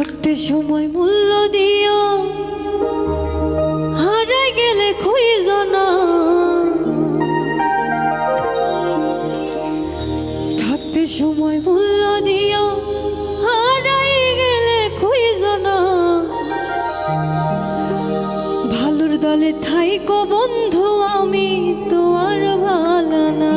থাকতে সময় মূল্য দিও হারাই গেলে খুঁজ না থাকতে সময় মূল্য দিও হারাই গেলে খুঁজ না ভালোর দলে থাইকো বন্ধু, আমি তো আর ভালো না।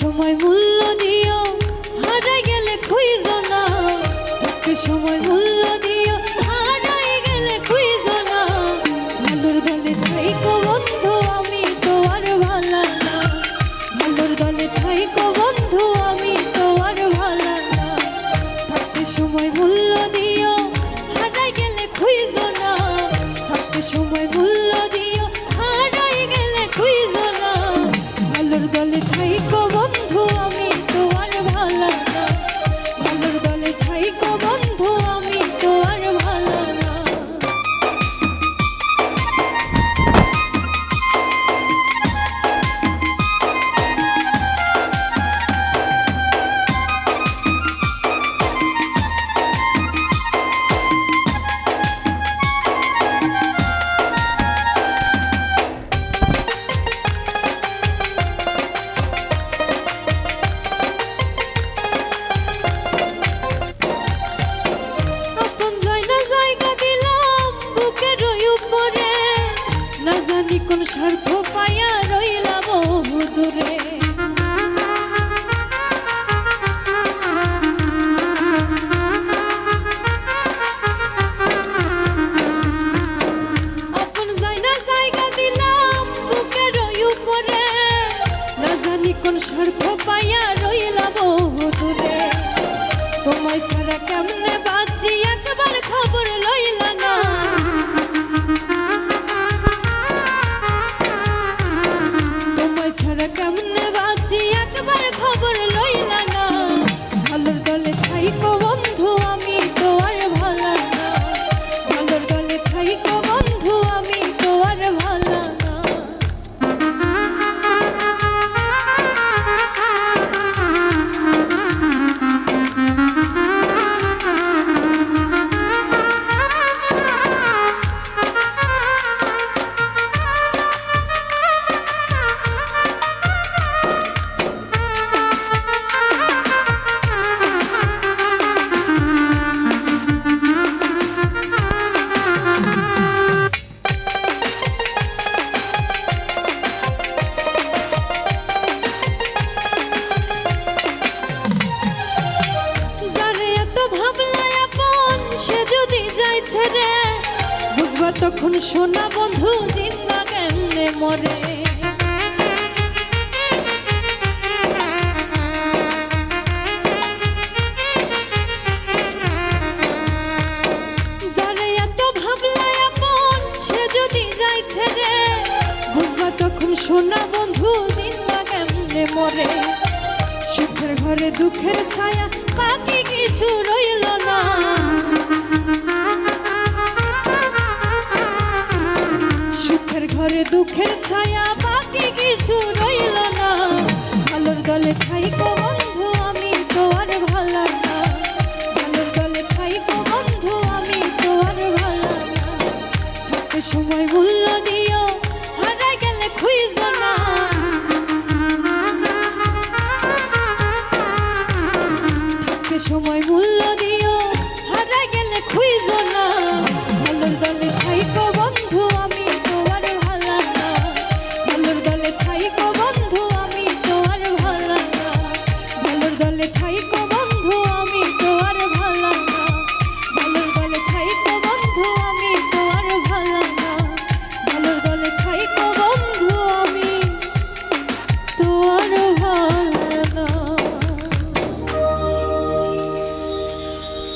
সময় মূল্য দিও হারাই গেলে খুঁজো না। সময় মূল্য বুকের ওই উপরে। না জানি কোন স্বার্থ পাইয়া রইলাম বহু দূরে তোমায় সারা কেমনে বাঁচি? একবার খবর কেমনে তখন সোনা বন্ধু দিন না কেমনে মরে সোনা বন্ধু দিন না মরে। সুখের ঘরে দুঃখের ছায়া, বাকি কিছু রইল না। ঘরে দুঃখের ছায়া বাকি কিছু রইল না। ভালোর দলে খাই বন্ধু। দলে ঠাই কম